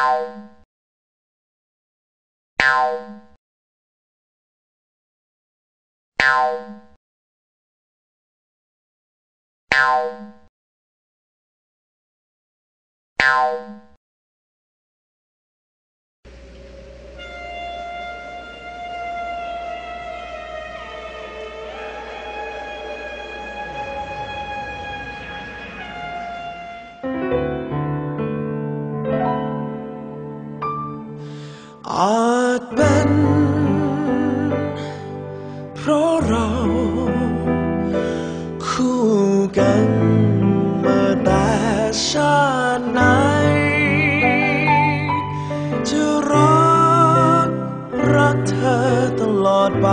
Ow. ดเป็นเพราะเราคู่กันมาแต่ชาติไหนจะรักรักเธอตลอดไป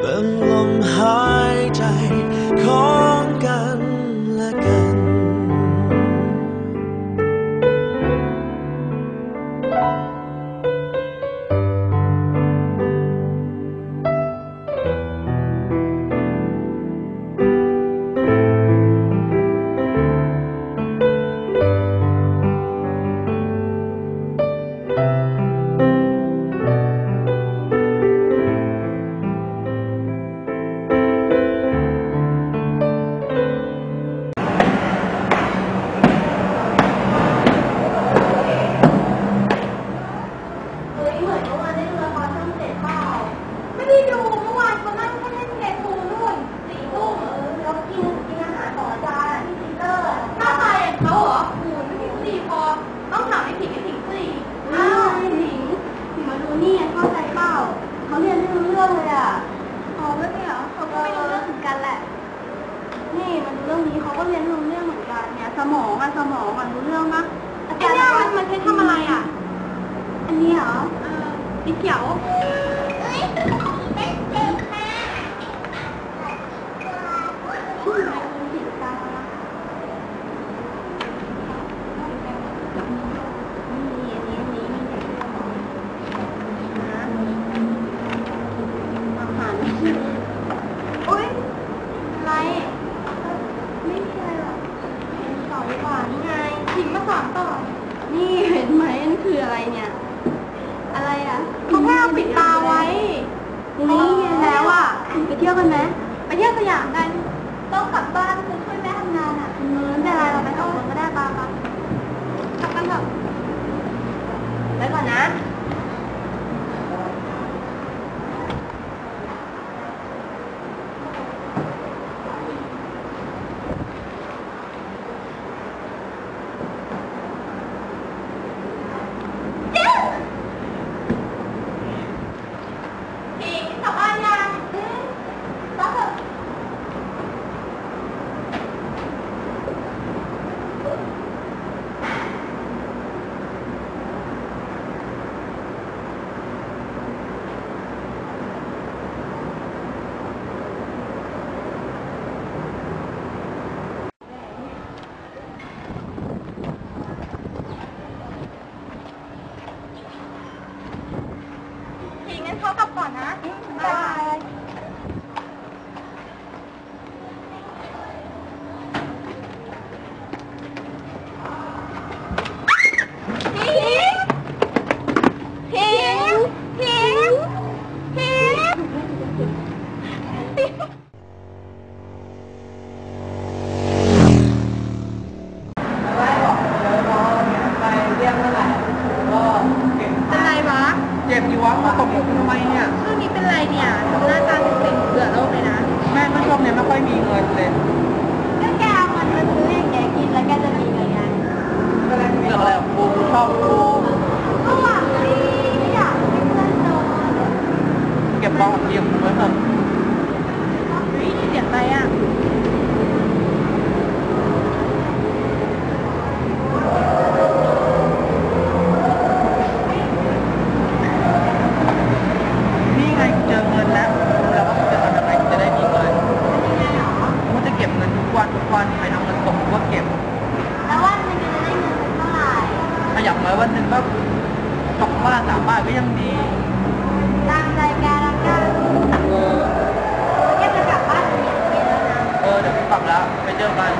เป็นลมหายใจของกันและกัน เรียนรู้เรื่องเหมือนกันเนี่ยสมองอะสมองอะรู้เรื่องปะไอ้เนี่ยมันมันใช้ทำอะไรอะอันนี้เหรอสีเขียว น้อยวันหนึ่งก็ตกว่าสามบาทก็ยังดีตามใจยการแล้วก็เออแค่จะกลับบ้านเออเดี๋ยวพี่กลับแล้วไปเจอกัน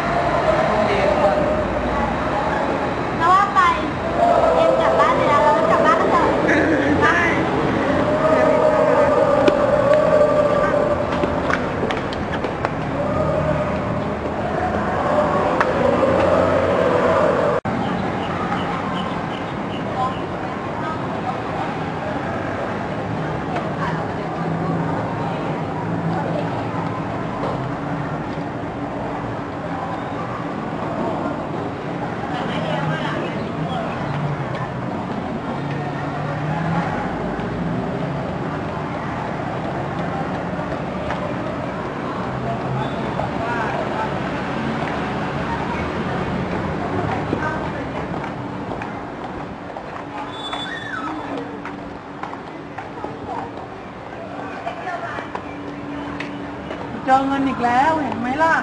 อเงินอีกแล้วเห็นไหมล่ะ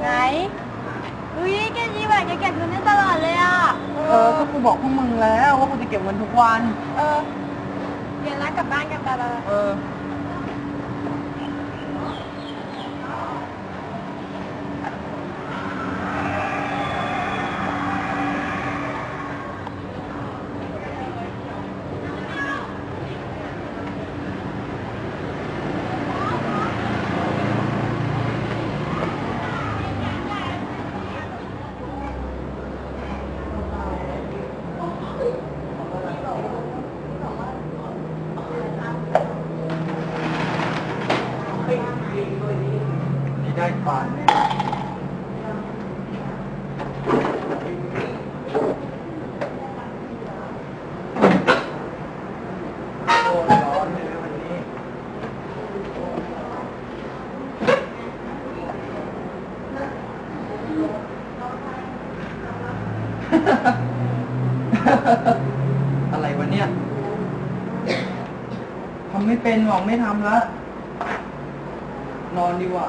ไหน อุ้ยแกจีแบบแกเก็บเงินได้ตลอดเลยอะ เออ ก็กูบอกพวกมึงแล้วว่ากูจะเก็บเงินทุกวัน เออเรียนรักกลับบ้านกันไปไปไป เออ นี่ได้ปานโอ้ร้อนเลยวันนี้อะไรวะเนี่ยทำไม่เป็นหรอกไม่ทำละนอนดีกว่า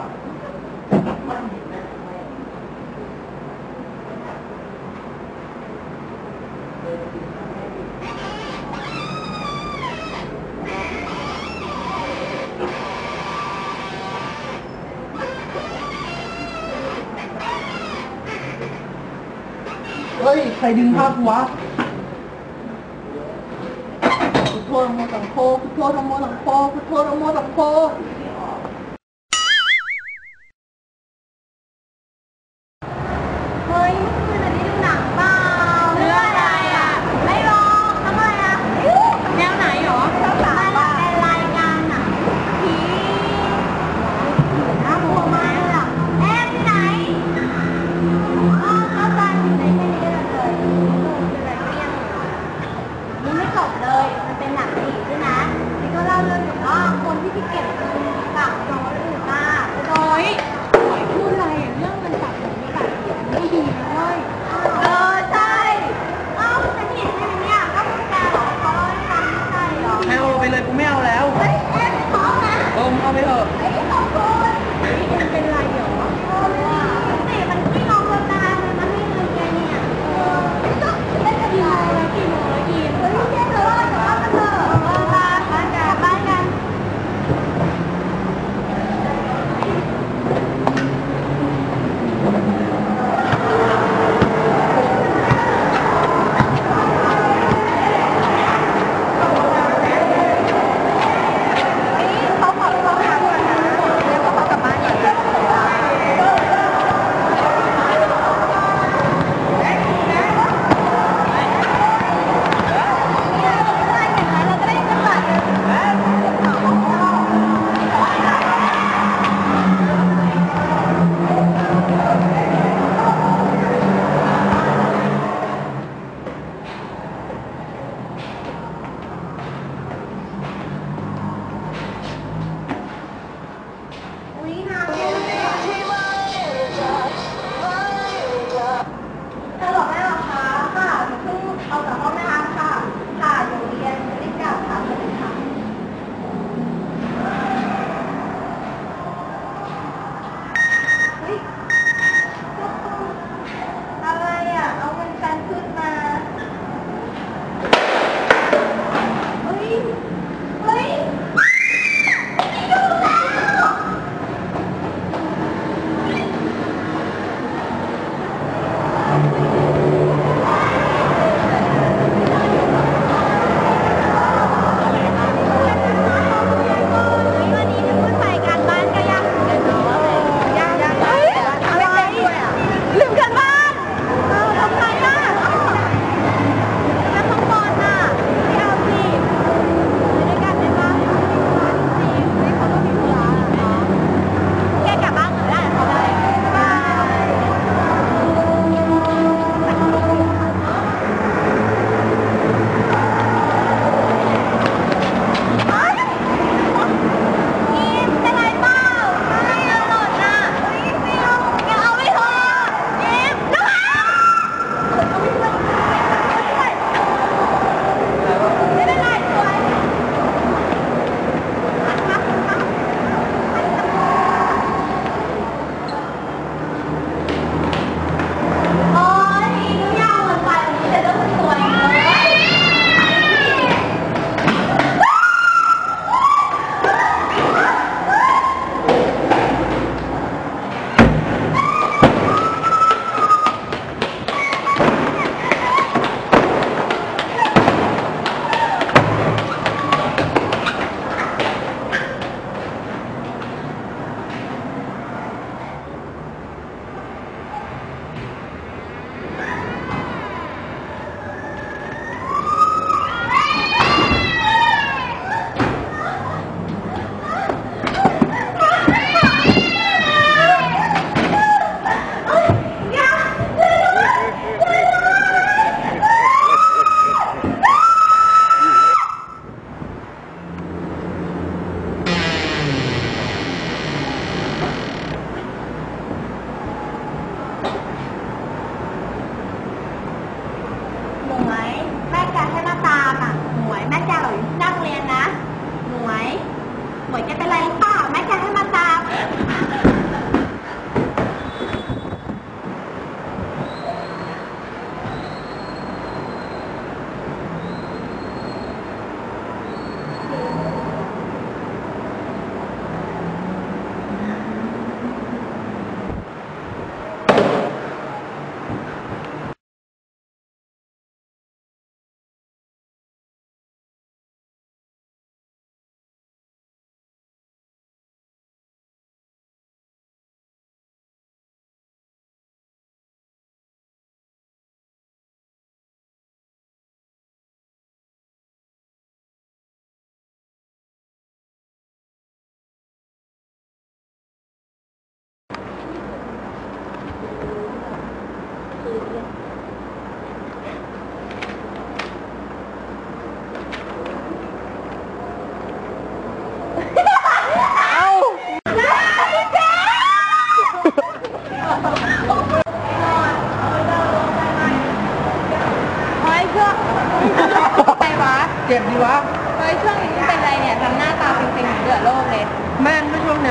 ใครดึงภาพวะพุทโธธรรมโมสังโฆพุทโธธรรมโมสังโฆพุทโธธรรมโมสังโฆ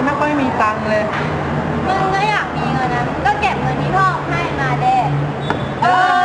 ยังไม่ค่อยมีตังค์เลย มึงก็อยากมีเงินนะก็เก็บเงินที่พ่อให้มาเด้อ